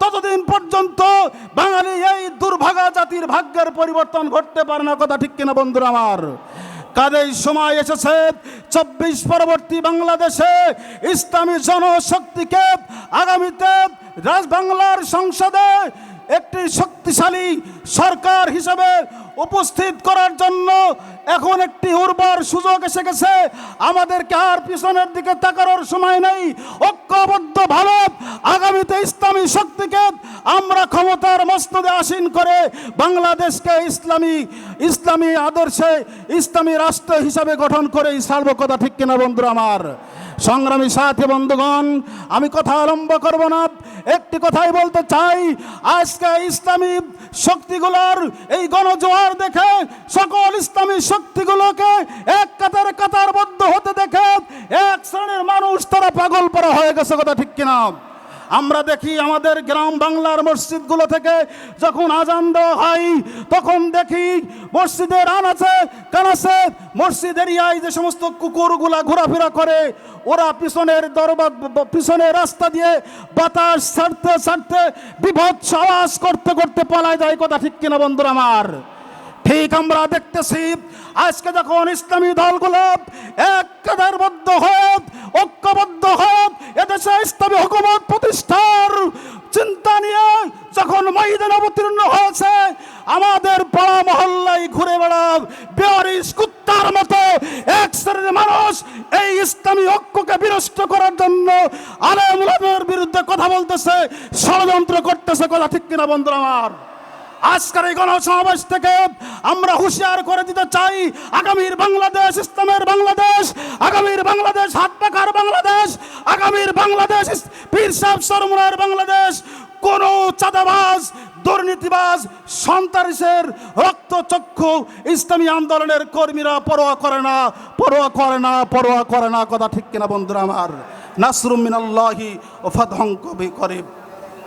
ততদিন পর্যন্ত বাঙালি এই দুর্ভাগা জাতির ভাগ্যের পরিবর্তন ঘটতে পারে না, কথা ঠিক কিনা বন্ধুরা আমার? কাদের সময় এসেছে চব্বিশ পরবর্তী বাংলাদেশে ইসলামী জনশক্তিকে আগামীতে রাজ বাংলার সংসদে একটি শক্তিশালী সরকার হিসেবে উপস্থিত করার জন্য এখন একটি উর্বর সুযোগ এসে গেছে। আমাদেরকে আর পিছনের দিকে তাকানোর সময় নেই। ঐক্যবদ্ধ ভারত, আগামীতে ইসলামী শক্তিকে আমরা ক্ষমতার মস্তদে আসীন করে বাংলাদেশকে ইসলামী ইসলামী আদর্শে, ইসলামী রাষ্ট্র হিসাবে গঠন করে সার্ব কথা ঠিক কিনা বন্ধুরা আমার? সংগ্রামী সাথী বন্ধুগণ, আমি কথা আরম্ভ করব না। একটি কথাই বলতে চাই, আজকে ইসলামী শক্তিগুলোর এই গণজোয়ার দেখে শক্তিগুলোকে এক কাতার কাতারবদ্ধ হতে দেখে এক শ্রেণির মানুষ তারা পাগল পরা হয়ে গেছে কথা ঠিক কিনা? আমরা দেখি আমাদের গ্রাম বাংলার মসজিদগুলো থেকে যখন আজান দেওয়া হয়, তখন দেখি মসজিদের আনাচে কানাচে মসজিদ এরিয়ায় যে সমস্ত কুকুরগুলা ঘোরাফেরা করে, ওরা পিছনের দরবার পিছনের রাস্তা দিয়ে বাতাস ছাড়তে ছাড়তে বিভৎস আওয়াজ করতে করতে পালায় যায় কথা ঠিক কিনা বন্ধুরা আমার? ঠিক আমরা দেখতেছি, আজকে যখন ইসলামী দলগুলো এক কাদারবদ্ধ হয়ে, ঐক্যবদ্ধ হয়ে এদেশে ইসলামী হুকুমত প্রতিষ্ঠার চিন্তা নিয়ে যখন ময়দান অবতীর্ণ হয়েছে, আমাদের পাড়া মহল্লায় ঘুরে বেড়া বেয়ারিস কুত্তার মতো এক শ্রেণির মানুষ এই ইসলামী ঐক্যকে বিনষ্ট করার জন্য আলেমুলামের বিরুদ্ধে কথা বলতেছে, ষড়যন্ত্র করতেছে, কথা ঠিক কিনা বন্ধুরা আমার? আজকের এই গণসমাবেশ থেকে আমরা হুঁশিয়ার করে দিতে চাই আগামীর বাংলাদেশ, ইসলামের বাংলাদেশ, আগামীর বাংলাদেশ হাত পাখার বাংলাদেশ, আগামীর বাংলাদেশ পীর সাহেব সরমুনার বাংলাদেশ, কোনো চাঁদাবাজ, দুর্নীতিবাজ, সন্ত্রাসের রক্তচক্ষু ইসলামী আন্দোলনের কর্মীরা পরোয়া করে না, পরোয়া করে না, পরোয়া করে না, কথা ঠিক কিনা বন্ধুরা আমার? নাসরুম মিনাল্লাহি ও ফাদহং কবি করিব।